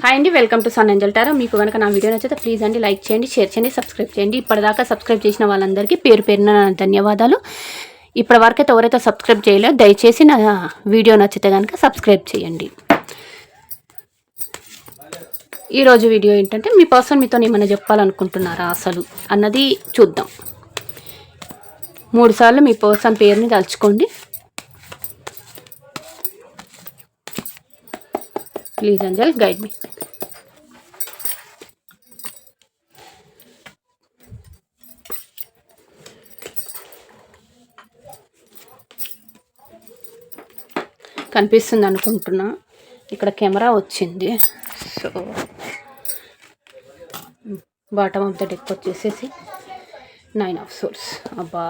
Hi అండి welcome to sun angel tarot మీకు కనుక నా వీడియో నచ్చితే ప్లీజ్ అండి లైక్ చేయండి షేర్ చేయండి సబ్స్క్రైబ్ చేయండి. ఇప్పటిదాకా సబ్స్క్రైబ్ చేసిన వాళ్ళందరికీ పేరు పేరున ధన్యవాదాలు. ఇప్పటి వరకైతే ఎవరైతే సబ్స్క్రైబ్ చేయలేదో దయచేసి నా వీడియో నచ్చితే కనుక సబ్స్క్రైబ్ చేయండి. ఈరోజు వీడియో ఏంటంటే మీ పర్సన్ మీతో ఏమైనా చెప్పాలనుకుంటున్నారా అసలు? అన్నది చూద్దాం. మూడు సార్లు మీ పర్సన్ పేరుని తలుచుకోండి. ప్లీజ్ అంజల్ గైడ్ మీ కనిపిస్తుంది అనుకుంటున్నా. ఇక్కడ కెమెరా వచ్చింది. So bottom of the deck వచ్చేసేసి నైన్ ఆఫ్ సోర్స్ అబ్బా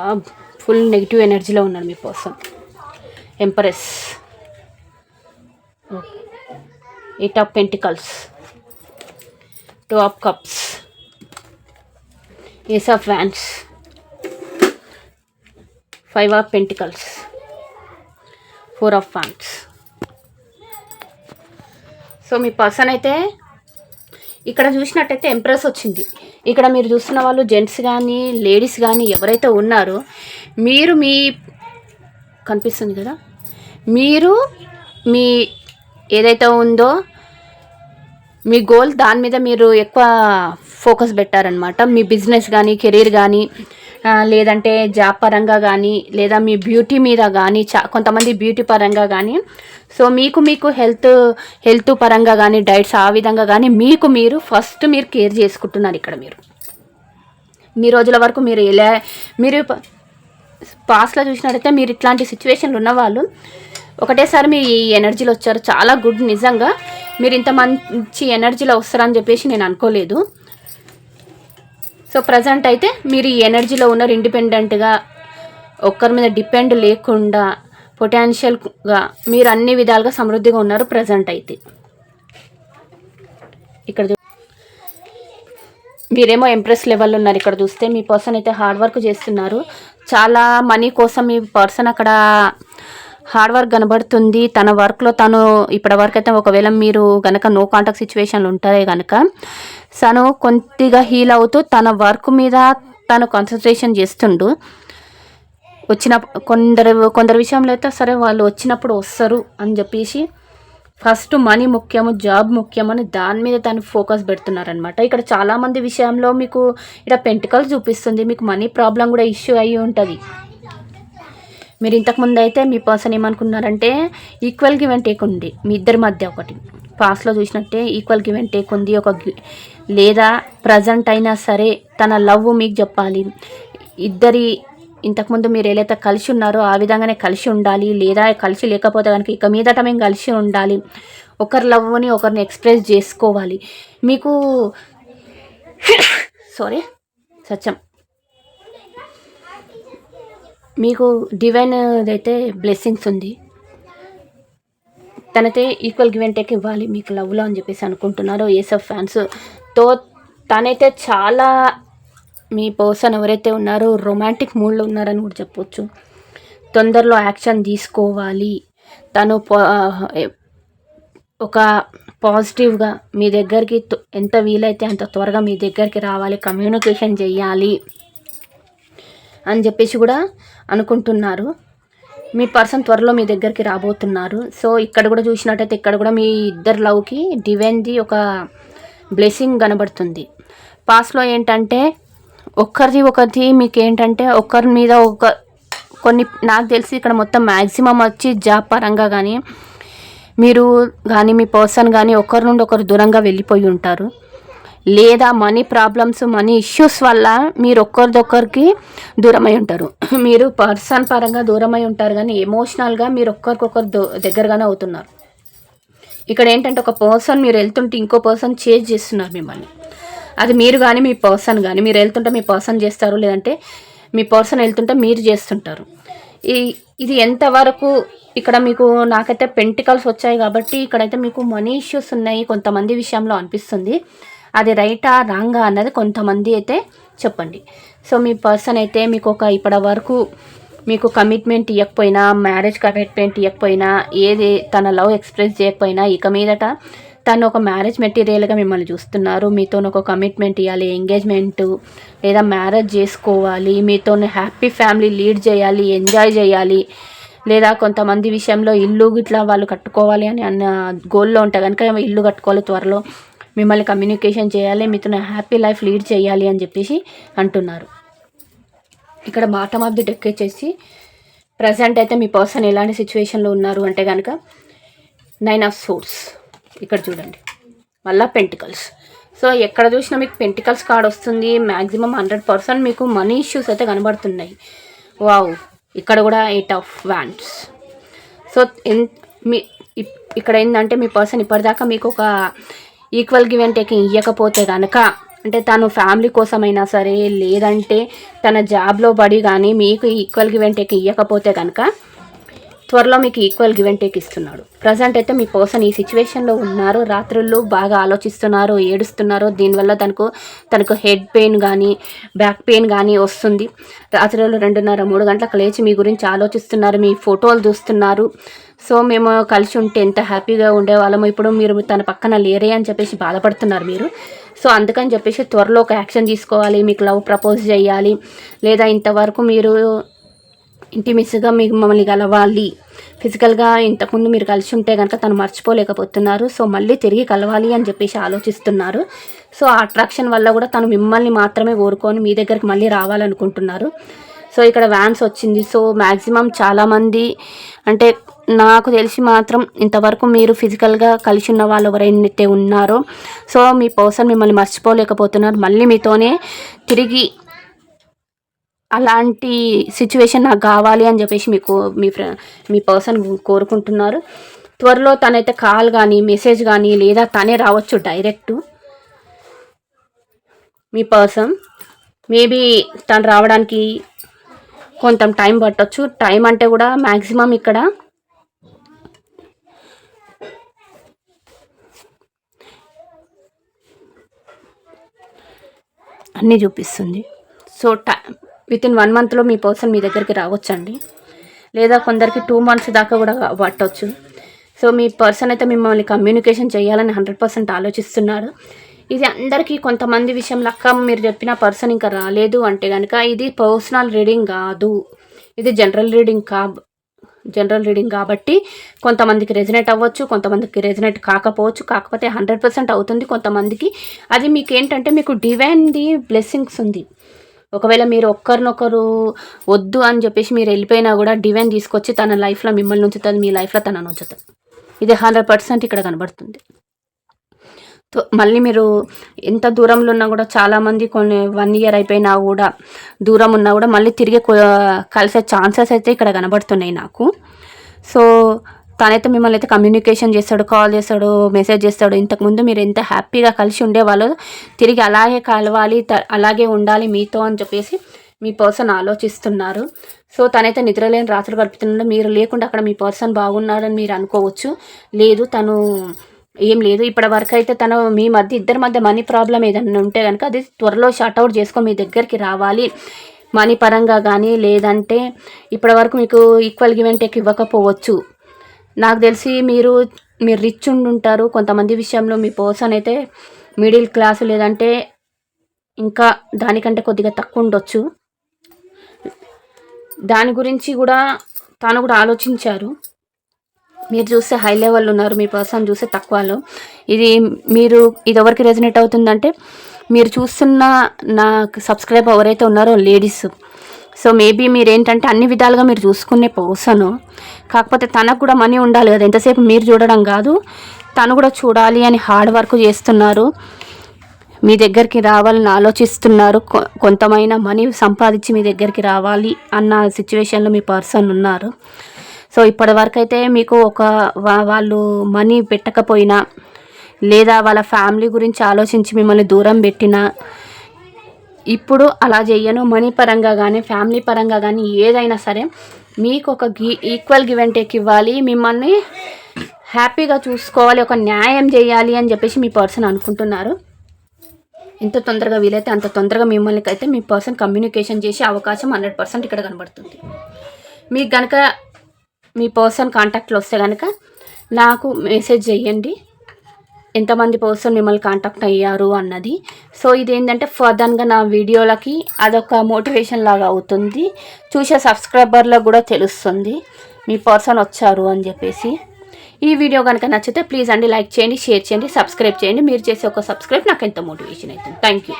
ఫుల్ నెగిటివ్ ఎనర్జీలో ఉన్నాడు మీ person empress eight of pentacles two of cups ace of wands five of pentacles four of fans so మీ person అయితే ఇక్కడ చూసినట్టయితే ఎంప్రెస్ వచ్చింది. ఇక్కడ మీరు చూస్తున్న వాళ్ళు జెంట్స్ కానీ లేడీస్ కానీ ఎవరైతే ఉన్నారో మీరు మీ కనిపిస్తుంది కదా? మీరు మీ ఏదైతే ఉందో మీ గోల్ దాని మీద మీరు ఎక్కువ ఫోకస్ పెట్టారనమాట మీ బిజినెస్ కానీ కెరీర్ కానీ లేదంటే జాబ్ పరంగా కానీ లేదా మీ బ్యూటీ మీద కానీ చా కొంతమంది బ్యూటీ పరంగా కానీ సో మీకు మీకు హెల్త్ హెల్త్ పరంగా కానీ డైట్స్ ఆ విధంగా కానీ మీకు మీరు ఫస్ట్ మీరు కేర్ చేసుకుంటున్నారు ఇక్కడ మీరు. మీ రోజుల వరకు మీరు ఎలా మీరు పాస్ట్లో చూసినట్టయితే మీరు ఇట్లాంటి సిచ్యువేషన్లు ఉన్నవాళ్ళు ఒకటేసారి మీ ఈ ఎనర్జీలో వచ్చారు. చాలా గుడ్ నిజంగా. మీరు ఇంత మంచి ఎనర్జీలో వస్తారని చెప్పేసి నేను అనుకోలేదు. సో ప్రజెంట్ అయితే మీరు ఈ ఎనర్జీలో ఉన్నారు ఇండిపెండెంట్గా ఒక్కరి మీద డిపెండ్ లేకుండా పొటాన్షియల్గా మీరు అన్ని విధాలుగా సమృద్ధిగా ఉన్నారు ప్రజెంట్ అయితే. ఇక్కడ మీరేమో ఎంప్రెస్ లెవెల్ ఉన్నారు ఇక్కడ చూస్తే మీ పర్సన్ అయితే హార్డ్ వర్క్ చేస్తున్నారు. చాలా మనీ కోసం మీ పర్సన్ అక్కడ హార్డ్ వర్క్ కనబడుతుంది. తన వర్క్లో తను ఇప్పటి వరకు అయితే ఒకవేళ మీరు కనుక నో కాంటాక్ట్ సిచ్యువేషన్లు ఉంటారే కనుక తను కొద్దిగా హీల్ అవుతూ తన వర్క్ మీద తను కాన్సన్ట్రేషన్ చేస్తుండు. వచ్చిన కొందరు కొందరు విషయంలో అయితే సరే వాళ్ళు వచ్చినప్పుడు వస్తారు అని చెప్పేసి ఫస్ట్ మనీ ముఖ్యము జాబ్ ముఖ్యమని దాని మీద తను ఫోకస్ పెడుతున్నారనమాట ఇక్కడ చాలామంది విషయంలో మీకు ఇక్కడ పెంటికల్ చూపిస్తుంది. మీకు మనీ ప్రాబ్లం కూడా ఇష్యూ అయ్యి ఉంటుంది. మీరు ఇంతకుముందు అయితే మీ పర్సన్ ఏమనుకున్నారంటే ఈక్వల్ గివ్ అండ్ టేక్ ఉంది. మీ ఇద్దరి మధ్య ఒకటి. పాస్ట్లో చూసినట్టే ఈక్వల్ గివ్ అండ్ టేక్ ఉంది. ఒక గి- లేదా ప్రజెంట్ అయినా సరే తన లవ్ మీకు చెప్పాలి. ఇద్దరి ఇంతకుముందు మీరు ఏదైతే కలిసి ఉన్నారో ఆ విధంగానే కలిసి ఉండాలి. లేదా కలిసి లేకపోతే కనుక ఇక మీదట మేము కలిసి ఉండాలి. ఒకరి లవ్ని ఒకరిని ఎక్స్ప్రెస్ చేసుకోవాలి. మీకు సారీ సత్యం. మీకు డివైన్ అయితే బ్లెస్సింగ్స్ ఉంది. తనైతే ఈక్వల్ గివ్ అండ్ టేక్ ఇవ్వాలి. మీకు లవ్లో అని చెప్పేసి అనుకుంటున్నారు. ఏసఫ్ ఫ్యాన్స్తో తనైతే చాలా మీ పర్సన్ ఎవరైతే ఉన్నారో రొమాంటిక్ మూడ్లో ఉన్నారని కూడా చెప్పొచ్చు. తొందరలో యాక్షన్ తీసుకోవాలి. తను పా- ఒక పాజిటివ్గా మీ దగ్గరికి ఎంత వీలైతే అంత త్వరగా మీ దగ్గరికి రావాలి. కమ్యూనికేషన్ చేయాలి. అని చెప్పేసి కూడా అనుకుంటున్నారు. మీ పర్సన్ త్వరలో మీ దగ్గరికి రాబోతున్నారు. సో ఇక్కడ కూడా చూసినట్టయితే ఇక్కడ కూడా మీ ఇద్దరు లవ్కి డివైన్ది ఒక బ్లెస్సింగ్ కనబడుతుంది. పాస్ట్లో ఏంటంటే ఒక్కరిది ఒకరిది మీకు ఏంటంటే ఒకరి మీద ఒక కొన్ని నాకు తెలిసి ఇక్కడ మొత్తం మ్యాక్సిమం వచ్చి జాబ్ పరంగా కానీ మీరు కానీ మీ పర్సన్ కానీ ఒకరి నుండి ఒకరు దూరంగా వెళ్ళిపోయి ఉంటారు. లేదా మనీ ప్రాబ్లమ్స్ మనీ ఇష్యూస్ వల్ల మీరు ఒక్కరిదొక్కరికి దూరమై ఉంటారు. మీరు పర్సన్ పరంగా దూరమై ఉంటారు కానీ ఎమోషనల్గా మీరు ఒక్కరికొకరు దగ్గరగానే అవుతున్నారు. ఇక్కడ ఏంటంటే ఒక పర్సన్ మీరు వెళ్తుంటే ఇంకో పర్సన్ చేంజ్ చేస్తున్నారు మిమ్మల్ని. అది మీరు కానీ మీ పర్సన్ కానీ మీరు వెళ్తుంటే మీ పర్సన్ చేస్తారు లేదంటే మీ పర్సన్ వెళ్తుంటే మీరు చేస్తుంటారు. ఈ ఇది ఎంతవరకు ఇక్కడ మీకు నాకైతే పెంటికల్స్ వచ్చాయి కాబట్టి ఇక్కడైతే మీకు మనీ ఇష్యూస్ ఉన్నాయి కొంతమంది విషయంలో అనిపిస్తుంది. అది రైటా రాంగా అన్నది కొంతమంది అయితే చెప్పండి. సో మీ పర్సన్ అయితే మీకు ఒక ఇప్పటి వరకు మీకు కమిట్మెంట్ ఇవ్వకపోయినా మ్యారేజ్ కమిట్మెంట్ ఇవ్వకపోయినా ఏది తన లవ్ ఎక్స్ప్రెస్ చేయకపోయినా ఇక మీదట తను ఒక మ్యారేజ్ మెటీరియల్గా మిమ్మల్ని చూస్తున్నారు. మీతో ఒక కమిట్మెంట్ ఇవ్వాలి ఎంగేజ్మెంట్ లేదా మ్యారేజ్ చేసుకోవాలి మీతో హ్యాపీ ఫ్యామిలీ లీడ్ చేయాలి ఎంజాయ్ చేయాలి లేదా కొంతమంది విషయంలో ఇల్లు ఇట్లా వాళ్ళు కట్టుకోవాలి అని అన్న గోల్లో ఉంటే కనుక ఇల్లు కట్టుకోవాలి త్వరలో. మిమ్మల్ని కమ్యూనికేషన్ చేయాలి మీతో హ్యాపీ లైఫ్ లీడ్ చేయాలి అని చెప్పేసి అంటున్నారు. ఇక్కడ బాటమ్ ఆఫ్ ది డెక్ వచ్చేసి ప్రజెంట్ అయితే మీ పర్సన్ ఎలాంటి సిచ్యువేషన్లో ఉన్నారు అంటే కనుక నైన్ ఆఫ్ సోర్స్ ఇక్కడ చూడండి. మళ్ళా పెంటికల్స్ సో ఎక్కడ చూసినా మీకు పెంటికల్స్ కార్డ్ వస్తుంది మ్యాక్సిమం హండ్రెడ్ పర్సెంట్ మీకు మనీ ఇష్యూస్ అయితే కనబడుతున్నాయి. వావ్ ఇక్కడ కూడా ఎయిట్ ఆఫ్ వ్యాండ్స్ సో ఎన్ మీ ఇప్- ఇక్కడ ఏంటంటే మీ పర్సన్ ఇప్పటిదాకా మీకు ఒక ఈక్వల్ గివ్ అండ్ టేకింగ్ ఇవ్వకపోతే కనుక అంటే తను ఫ్యామిలీ కోసమైనా సరే లేదంటే తన జాబ్లో పడి కానీ మీకు ఈక్వల్ గివ్ అండ్ టేకింగ్ ఇవ్వకపోతే కనుక త్వరలో మీకు ఈక్వల్ గివ్ అండ్ టేక్ ఇస్తున్నాడు. ప్రజెంట్ అయితే మీ పర్సన్ ఈ సిచ్యువేషన్లో ఉన్నారు. రాత్రుల్లో బాగా ఆలోచిస్తున్నారు ఏడుస్తున్నారు. దీనివల్ల తనకు తనకు హెడ్ పెయిన్ కానీ బ్యాక్ పెయిన్ కానీ వస్తుంది. రాత్రుల్లో రెండున్నర మూడు గంటలకు లేచి మీ గురించి ఆలోచిస్తున్నారు మీ ఫోటోలు చూస్తున్నారు. సో మేము కలిసి ఉంటే ఎంత హ్యాపీగా ఉండేవాళ్ళము ఇప్పుడు మీరు తన పక్కన లేరే అని చెప్పేసి బాధపడుతున్నారు మీరు. సో అందుకని చెప్పేసి త్వరలో ఒక యాక్షన్ తీసుకోవాలి మీకు లవ్ ప్రపోజ్ చేయాలి. లేదా ఇంతవరకు మీరు ఇంటిమిస్గా మీకు మమ్మల్ని కలవాలి. ఫిజికల్గా ఇంతకుముందు మీరు కలిసి ఉంటే కనుక తను మర్చిపోలేకపోతున్నారు. సో మళ్ళీ తిరిగి కలవాలి అని చెప్పేసి ఆలోచిస్తున్నారు. సో ఆ అట్రాక్షన్ వల్ల కూడా తను మిమ్మల్ని మాత్రమే కోరుకొని మీ దగ్గరికి మళ్ళీ రావాలనుకుంటున్నారు. సో ఇక్కడ వ్యాన్స్ వచ్చింది. సో మ్యాక్సిమం చాలామంది అంటే నాకు తెలిసి మాత్రం ఇంతవరకు మీరు ఫిజికల్గా కలిసి ఉన్న వాళ్ళు ఎవరైతే ఉన్నారో సో మీ పర్సన్ మిమ్మల్ని మర్చిపోలేకపోతున్నారు. మళ్ళీ మీతోనే తిరిగి అలాంటి సిచ్యువేషన్ నాకు కావాలి అని చెప్పేసి మీకు మీ ఫ్రె మీ పర్సన్ కోరుకుంటున్నారు. త్వరలో తనైతే కాల్ కానీ మెసేజ్ కానీ లేదా తనే రావచ్చు డైరెక్ట్ మీ పర్సన్ మేబీ తను రావడానికి కొంత టైం పట్టొచ్చు. టైం అంటే కూడా మ్యాక్సిమం ఇక్కడ అన్నీ చూపిస్తుంది. So tie within one మంత్లో మీ పర్సన్ మీ దగ్గరికి రావచ్చండి. లేదా కొందరికి టూ మంత్స్ దాకా కూడా పట్టవచ్చు సో మీ పర్సన్ అయితే మిమ్మల్ని కమ్యూనికేషన్ చేయాలని హండ్రెడ్ పర్సెంట్ ఆలోచిస్తున్నారు. ఇది అందరికీ కొంతమంది విషయంలో అక్క మీరు చెప్పిన పర్సన్ ఇంకా రాలేదు అంటే కనుక ఇది పర్సనల్ రీడింగ్ కాదు. ఇది జనరల్ రీడింగ్ కా జనరల్ రీడింగ్ కాబట్టి కొంతమందికి రెజినేట్ అవ్వచ్చు కొంతమందికి రెజినేట్ కాకపోవచ్చు. కాకపోతే హండ్రెడ్ పర్సెంట్ అవుతుంది కొంతమందికి. అది మీకు ఏంటంటే మీకు డివైన్ది బ్లెస్సింగ్స్ ఉంది. ఒకవేళ మీరు ఒక్కరినొకరు వద్దు అని చెప్పేసి మీరు వెళ్ళిపోయినా కూడా డివైన్ తీసుకొచ్చి తన లైఫ్లో మిమ్మల్ని ఉంచుతుంది మీ లైఫ్లో తనను ఉంచుతుంది. ఇది హండ్రెడ్ పర్సెంట్ ఇక్కడ కనబడుతుంది. మళ్ళీ మీరు ఎంత దూరంలో ఉన్నా కూడా చాలామంది కొన్ని వన్ ఇయర్ అయిపోయినా కూడా దూరం ఉన్నా కూడా మళ్ళీ తిరిగి కలిసే ఛాన్సెస్ అయితే ఇక్కడ కనబడుతున్నాయి నాకు. సో తనైతే మిమ్మల్ని అయితే కమ్యూనికేషన్ చేస్తాడు కాల్ చేస్తాడు మెసేజ్ చేస్తాడు. ఇంతకుముందు మీరు ఎంత హ్యాపీగా కలిసి ఉండేవాళ్ళు తిరిగి అలాగే కలవాలి అలాగే ఉండాలి మీతో అని చెప్పేసి మీ పర్సన్ ఆలోచిస్తున్నారు. సో తనైతే నిద్రలేని రాత్రులు గడుపుతున్నాడు. మీరు లేకుండా అక్కడ మీ పర్సన్ బాగున్నాడని మీరు అనుకోవచ్చు. లేదు తను ఏం లేదు. ఇప్పటి వరకు అయితే తను మీ మధ్య ఇద్దరి మధ్య మనీ ప్రాబ్లం ఏదైనా ఉంటే కనుక అది త్వరలో షార్ట్ అవుట్ చేసుకొని మీ దగ్గరికి రావాలి. మనీ పరంగా కానీ లేదంటే ఇప్పటి వరకు మీకు ఈక్వల్ గివెంటెక్ ఇవ్వకపోవచ్చు. నాకు తెలిసి మీరు మీరు రిచ్ ఉండుంటారు. కొంతమంది విషయంలో మీ పర్సన్ అయితే మిడిల్ క్లాస్ లేదంటే ఇంకా దానికంటే కొద్దిగా తక్కువ ఉండొచ్చు. దాని గురించి కూడా తాను కూడా ఆలోచించారు. మీరు చూస్తే హై లెవెల్ ఉన్నారు మీ పర్సన్ చూస్తే తక్కువలో ఇది మీరు ఇది ఎవరికి రెజనేట్ అవుతుందంటే మీరు చూస్తున్న నా సబ్స్క్రైబ్ ఎవరైతే ఉన్నారో లేడీస్ సో మేబీ మీరు ఏంటంటే అన్ని విధాలుగా మీరు చూసుకునే పర్సన్. కాకపోతే తనకు కూడా మనీ ఉండాలి కదా. ఎంతసేపు మీరు చూడడం కాదు తను కూడా చూడాలి అని హార్డ్ వర్క్ చేస్తున్నారు. మీ దగ్గరికి రావాలని ఆలోచిస్తున్నారు. కొ- కొంతమైన మనీ సంపాదించి మీ దగ్గరికి రావాలి అన్న సిచ్యువేషన్లో మీ పర్సన్ ఉన్నారు. సో ఇప్పటివరకు అయితే మీకు ఒక వాళ్ళు మనీ పెట్టకపోయినా లేదా వాళ్ళ ఫ్యామిలీ గురించి ఆలోచించి మిమ్మల్ని దూరం పెట్టినా ఇప్పుడు అలా చేయను మనీ పరంగా కానీ ఫ్యామిలీ పరంగా కానీ ఏదైనా సరే మీకు ఒక గీ ఈక్వల్ గివ్ అండ్ టేక్ ఇవ్వాలి. మిమ్మల్ని హ్యాపీగా చూసుకోవాలి ఒక న్యాయం చేయాలి అని చెప్పేసి మీ పర్సన్ అనుకుంటున్నారు. ఎంత తొందరగా వీలైతే అంత తొందరగా మిమ్మల్ని అయితే మీ పర్సన్ కమ్యూనికేషన్ చేసే అవకాశం హండ్రెడ్ పర్సెంట్ ఇక్కడ కనబడుతుంది. మీకు కనుక మీ పర్సన్ కాంటాక్ట్లో వస్తే కనుక నాకు మెసేజ్ చేయండి. ఎంతమంది పర్సన్ మిమ్మల్ని కాంటాక్ట్ అయ్యారు అన్నది. సో ఇది ఏంటంటే ఫర్దర్గా నా వీడియోలకి అదొక మోటివేషన్ లాగా అవుతుంది. చూసే సబ్స్క్రైబర్లకు కూడా తెలుస్తుంది. మీ పర్సన్ వచ్చారు అని చెప్పేసి. ఈ వీడియో కనుక నచ్చితే ప్లీజ్ అండి లైక్ చేయండి షేర్ చేయండి సబ్స్క్రైబ్ చేయండి. మీరు చేసే ఒక సబ్స్క్రైబ్ నాకు ఎంతో మోటివేషన్ అవుతుంది. Thank you